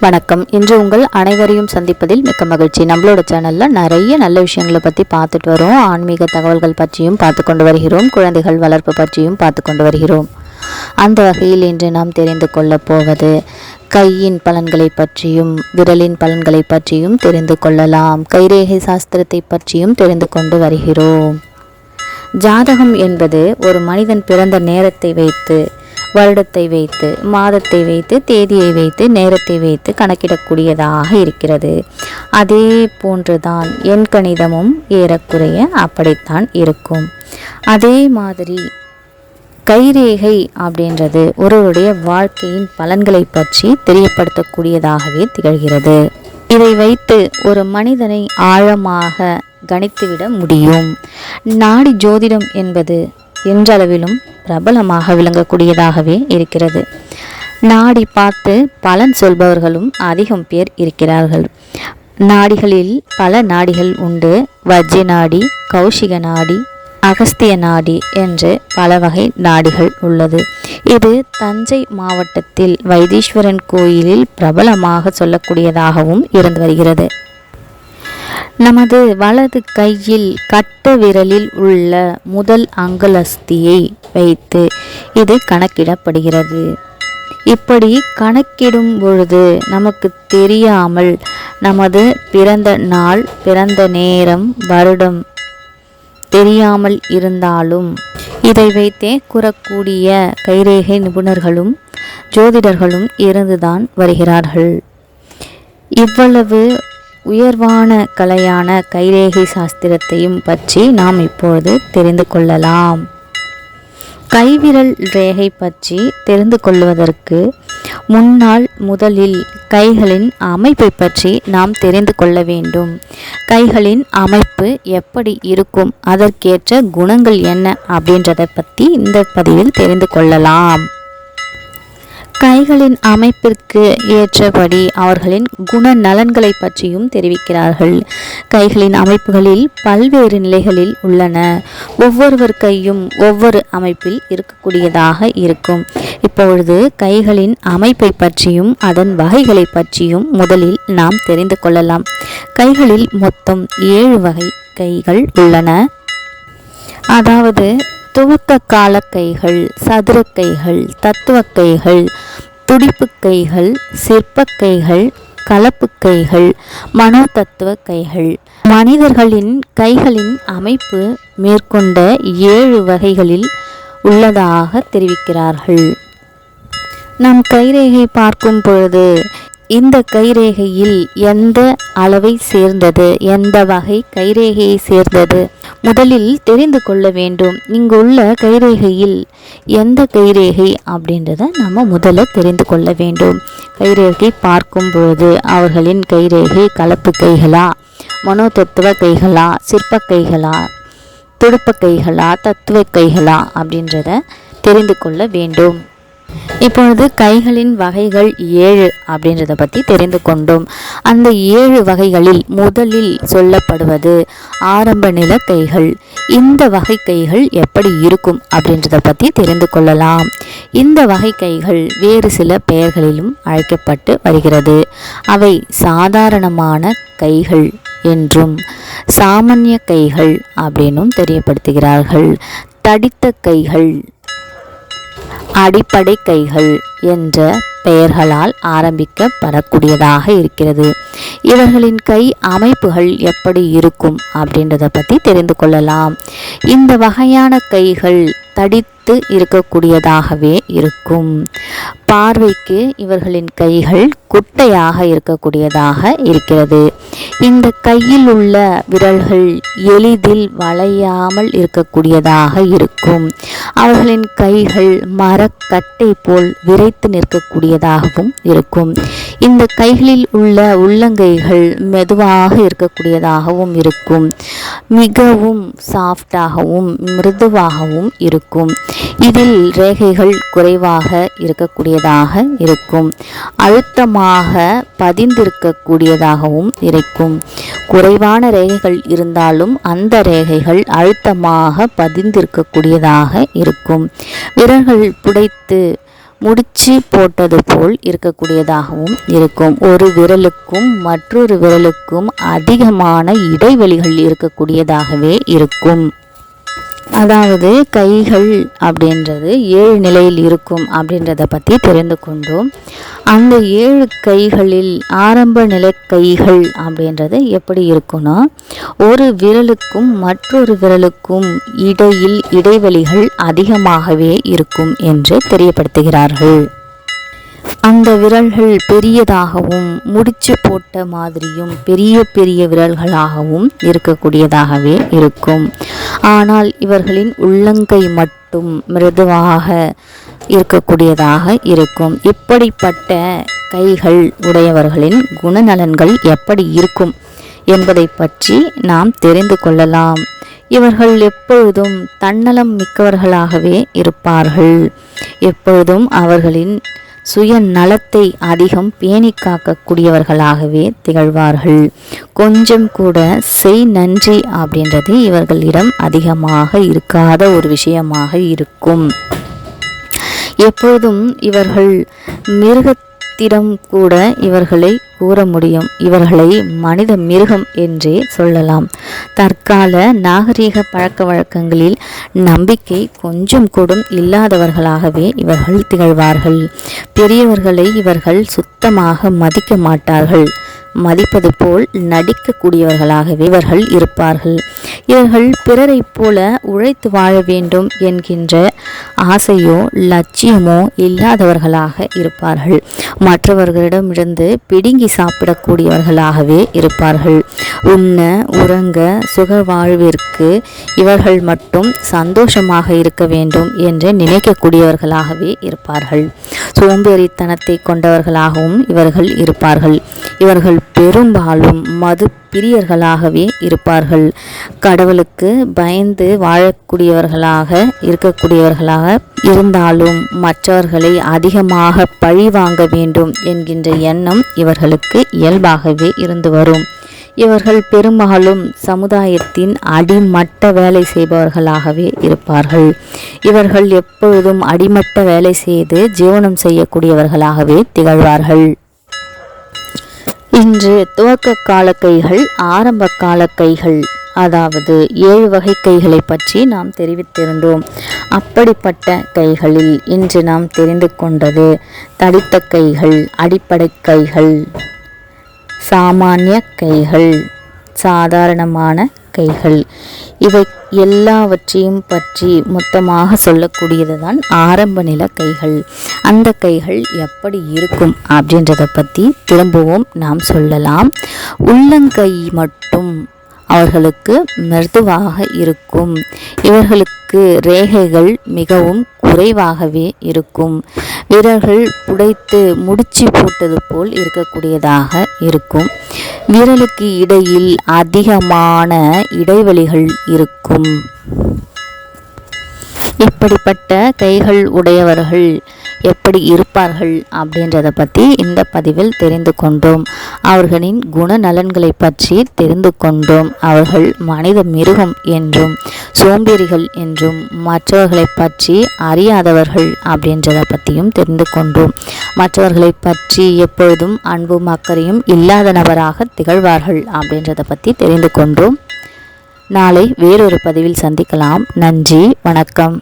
வணக்கம். இன்று உங்கள் அனைவரையும் சந்திப்பதில் மிக்க மகிழ்ச்சி. நம்மளோட சேனலில் நிறைய நல்ல விஷயங்களை பற்றி பார்த்துட்டு வரோம். ஆன்மீக தகவல்கள் பற்றியும் பார்த்து கொண்டு வருகிறோம். குழந்தைகள் வளர்ப்பு பற்றியும் பார்த்து கொண்டு வருகிறோம். அந்த வகையில் இன்று நாம் தெரிந்து கொள்ளப் போவது கையின் பலன்களை பற்றியும் விரலின் பலன்களை பற்றியும் தெரிந்து கொள்ளலாம். கைரேகை சாஸ்திரத்தை பற்றியும் தெரிந்து கொண்டு வருகிறோம். ஜாதகம் என்பது ஒரு மனிதன் பிறந்த நேரத்தை வைத்து வருடத்தை வைத்து மாதத்தை வைத்து தேதியை வைத்து நேரத்தை வைத்து கணக்கிடக்கூடியதாக இருக்கிறது. அதே போன்றுதான் எண் கணிதமும் ஏறக்குறைய அப்படித்தான் இருக்கும். அதே மாதிரி கைரேகை அப்படின்றது ஒருவருடைய வாழ்க்கையின் பலன்களை பற்றி தெரியப்படுத்தக்கூடியதாகவே திகழ்கிறது. இதை வைத்து ஒரு மனிதனை ஆழமாக கணித்துவிட முடியும். நாடி ஜோதிடம் என்பது என்றளவிலும் பிரபலமாக விளங்கக்கூடியதாகவே இருக்கிறது. நாடி பார்த்து பலன் சொல்பவர்களும் அதிகம் பேர் இருக்கிறார்கள். நாடிகளில் பல நாடிகள் உண்டு. வஜ்ஜ நாடி கௌஷிக நாடி அகஸ்திய நாடி என்று பல வகை நாடிகள் உள்ளது. இது தஞ்சை மாவட்டத்தில் வைத்தீஸ்வரன் கோயிலில் பிரபலமாக சொல்லக்கூடியதாகவும் இருந்து வருகிறது. நமது வலது கையில் கட்ட விரலில் உள்ள முதல் அங்கலஸ்தியை வைத்து இது கணக்கிடப்படுகிறது. இப்படி கணக்கிடும் பொழுது நமக்கு தெரியாமல் நமது பிறந்த நாள் பிறந்த நேரம் வருடம் தெரியாமல் இருந்தாலும் இதை வைத்தே கூறக்கூடிய கைரேகை நிபுணர்களும் ஜோதிடர்களும் இருந்துதான் வருகிறார்கள். இவ்வளவு உயர்வான கலையான கைரேகை சாஸ்திரத்தையும் பற்றி நாம் இப்பொழுது தெரிந்து கொள்ளலாம். கைவிரல் ரேகை பற்றி தெரிந்து கொள்வதற்கு முன்னால் முதலில் கைகளின் அமைப்பை பற்றி நாம் தெரிந்து கொள்ள வேண்டும். கைகளின் அமைப்பு எப்படி இருக்கும்? அதற்கேற்ற குணங்கள் என்ன? அப்படின்றத பற்றி இந்த பதிவில் தெரிந்து கொள்ளலாம். கைகளின் அமைப்பிற்கு ஏற்றபடி அவர்களின் குண நலன்களை பற்றியும் தெரிவிக்கிறார்கள். கைகளின் அமைப்புகளில் பல்வேறு நிலைகளில் உள்ளன. ஒவ்வொருவர் கையும் ஒவ்வொரு அமைப்பில் இருக்கக்கூடியதாக இருக்கும். இப்பொழுது கைகளின் அமைப்பை பற்றியும் அதன் வகைகளை பற்றியும் முதலில் நாம் தெரிந்து கொள்ளலாம். கைகளில் மொத்தம் ஏழு வகை கைகள் உள்ளன. அதாவது துவக்க கால கைகள் சதுர கைகள் தத்துவ கைகள் துடிப்பு கைகள் சிற்பக் கைகள் கலப்பு கைகள் மனோ தத்துவ கைகள் மனிதர்களின் கைகளின் அமைப்பு மேற்கொண்ட ஏழு வகைகளில் உள்ளதாக தெரிவிக்கிறார்கள். நம் கைரேகை பார்க்கும் பொழுது இந்த கைரேகையில் எந்த அளவை சேர்ந்தது? எந்த வகை கைரேகையை சேர்ந்தது? முதலில் தெரிந்து கொள்ள வேண்டும். இங்குள்ள கைரேகையில் எந்த கைரேகை அப்படின்றத நம்ம முதல்ல தெரிந்து கொள்ள வேண்டும். கைரேகை பார்க்கும்போது அவர்களின் கைரேகை கலப்பு கைகளா? மனோதத்துவ கைகளா? சிற்ப கைகளா? துடுப்ப கைகளா? தத்துவ கைகளா? அப்படின்றத தெரிந்து கொள்ள வேண்டும். இப்பொழுது கைகளின் வகைகள் ஏழு அப்படின்றத பற்றி தெரிந்து கொண்டோம். அந்த ஏழு வகைகளில் முதலில் சொல்லப்படுவது ஆரம்ப நில கைகள். இந்த வகை கைகள் எப்படி இருக்கும் அப்படின்றத பற்றி தெரிந்து கொள்ளலாம். இந்த வகை கைகள் வேறு சில பெயர்களிலும் அழைக்கப்பட்டு வருகிறது. அவை சாதாரணமான கைகள் என்றும் சாமானிய கைகள் அப்படின்னும் தெரியப்படுத்துகிறார்கள். தடித்த கைகள் அடிப்படை கைகள் என்ற பெயர்களால் ஆரம்பிக்கப்படக்கூடியதாக இருக்கிறது. இவர்களின் கை அமைப்புகள் எப்படி இருக்கும் அப்படின்றத பற்றி தெரிந்து கொள்ளலாம். இந்த வகையான கைகள் தடித்து இருக்கக்கூடியதாகவே இருக்கும். பார்வைக்கு இவர்களின் கைகள் குட்டையாக இருக்கக்கூடியதாக இருக்கிறது. இந்த கையில் உள்ள விரல்கள் எளிதில் வளையாமல் இருக்கக்கூடியதாக இருக்கும். அவர்களின் கைகள் மரக்கட்டை போல் விரைத்து நிற்கக்கூடியதாகவும் இருக்கும். இந்த கைகளில் உள்ள உள்ளங்கைகள் மெதுவாக இருக்கக்கூடியதாகவும் இருக்கும். மிகவும் சாஃப்டாகவும் மிருதுவாகவும் இருக்கும். இதில் ரேகைகள் குறைவாக இருக்கக்கூடியதாக இருக்கும். அழுத்தமாக பதிந்திருக்கக்கூடியதாகவும் இருக்கும். குறைவான ரேகைகள் இருந்தாலும் அந்த ரேகைகள் அழுத்தமாக பதிந்திருக்கக்கூடியதாக இருக்கும். விரல்கள் புடைத்து முடிச்சு போட்டது போல் இருக்கக்கூடியதாகவும் இருக்கும். ஒரு விரலுக்கும் மற்றொரு விரலுக்கும் அதிகமான இடைவெளிகள் இருக்கக்கூடியதாகவே இருக்கும். அதாவது கைகள் அப்படின்றது ஏழு நிலையில் இருக்கும் அப்படின்றத பற்றி தெரிந்து கொண்டோம். அந்த ஏழு கைகளில் ஆரம்ப நிலை கைகள் அப்படின்றது எப்படி இருக்குன்னா ஒரு விரலுக்கும் மற்றொரு விரலுக்கும் இடையில் இடைவெளிகள் அதிகமாகவே இருக்கும் என்று தெரியப்படுத்துகிறார்கள். அந்த விரல்கள் பெரியதாகவும் முடிச்சு போட்ட மாதிரியும் பெரிய பெரிய விரல்களாகவும் இருக்கக்கூடியதாகவே இருக்கும். ஆனால் இவர்களின் உள்ளங்கை மட்டும் மிருதுவாக இருக்கக்கூடியதாக இருக்கும். இப்படிப்பட்ட கைகள் உடையவர்களின் குணநலன்கள் எப்படி இருக்கும் என்பதை பற்றி நாம் தெரிந்து கொள்ளலாம். இவர்கள் எப்பொழுதும் தன்னலம் மிக்கவர்களாகவே இருப்பார்கள். எப்பொழுதும் அவர்களின் சுய நலத்தை அதிகம் பேணி காக்கக்கூடியவர்களாகவே திகழ்வார்கள். கொஞ்சம் கூட செய் நன்றி அப்படின்றது இவர்களிடம் அதிகமாக இருக்காத ஒரு விஷயமாக இருக்கும். எப்போதும் இவர்கள் மிருகத்திடம் கூட இவர்களை கூற முடியும். இவர்களை மனித மிருகம் என்றே சொல்லலாம். தற்கால நாகரீக பழக்க வழக்கங்களில் நம்பிக்கை கொஞ்சம் கூடும் இல்லாதவர்களாகவே இவர்கள் திகழ்வார்கள். பெரியவர்களை இவர்கள் சுத்தமாக மதிக்க மாட்டார்கள். மதிப்பது போல் நடிக்கக்கூடியவர்களாகவே இவர்கள் இருப்பார்கள். இவர்கள் பிறரைப் போல உழைத்து வாழ வேண்டும் என்கின்ற ஆசையோ லட்சியமோ இல்லாதவர்களாக இருப்பார்கள். மற்றவர்களிடமிருந்து பிடுங்கி சாப்பிடக்கூடியவர்களாகவே இருப்பார்கள். உண்ண உறங்க சுக வாழ்விற்கு இவர்கள் மட்டும் சந்தோஷமாக இருக்க வேண்டும் என்று நினைக்கக்கூடியவர்களாகவே இருப்பார்கள். சோம்பேறித்தனத்தை கொண்டவர்களாகவும் இவர்கள் இருப்பார்கள். இவர்கள் பெரும்பாலும் மது பிரியர்களாகவே இருப்பார்கள். கடவுளுக்கு பயந்து வாழக்கூடியவர்களாக இருக்கக்கூடியவர்களாக இருந்தாலும் மற்றவர்களை அதிகமாக பழி வாங்க வேண்டும் என்கின்ற எண்ணம் இவர்களுக்கு இயல்பாகவே இருந்து வரும். இவர்கள் பெரும்பாலும் சமுதாயத்தின் அடிமட்ட வேலை செய்பவர்களாகவே இருப்பார்கள். இவர்கள் எப்பொழுதும் அடிமட்ட வேலை செய்து ஜீவனம் செய்யக்கூடியவர்களாகவே திகழ்வார்கள். இன்று துவக்க கால கைகள் ஆரம்ப கால கைகள் அதாவது ஏழு வகை கைகளை பற்றி நாம் தெரிவித்திருந்தோம். அப்படிப்பட்ட கைகளில் இன்று நாம் தெரிந்து கொண்டது தடித்த கைகள் அடிப்படை கைகள் சாமானிய கைகள் சாதாரணமான கைகள் இவை எல்லாவற்றையும் பற்றி மொத்தமாக சொல்லக்கூடியது தான் ஆரம்ப நில கைகள். அந்த கைகள் எப்படி இருக்கும் அப்படின்றத பற்றி திரும்பவும் நாம் சொல்லலாம். உள்ளங்கை மட்டும் அவர்களுக்கு மிருதுவாக இருக்கும். இவர்களுக்கு ரேகைகள் மிகவும் குறைவாகவே இருக்கும். விரல்கள் புடைத்து முடிச்சு போட்டது போல் இருக்கக்கூடியதாக இருக்கும். விரலுக்கு இடையில் அதிகமான இடைவெளிகள் இருக்கும். இப்படிப்பட்ட கைகள் உடையவர்கள் எப்படி இருப்பார்கள் அப்படின்றத பற்றி இந்த பதிவில் தெரிந்து கொண்டோம். அவர்களின் குணநலன்களை பற்றி தெரிந்து கொண்டோம். அவர்கள் மனித மிருகம் என்றும் சோம்பேறிகள் என்றும் மற்றவர்களை பற்றி அறியாதவர்கள் அப்படின்றத பற்றியும் தெரிந்து கொண்டோம். மற்றவர்களை பற்றி எப்பொழுதும் அன்பும் அக்கறையும் இல்லாத நபராக திகழ்வார்கள் அப்படின்றத பற்றி தெரிந்து கொண்டோம். நாளை வேறொரு பதிவில் சந்திக்கலாம். நன்றி வணக்கம்.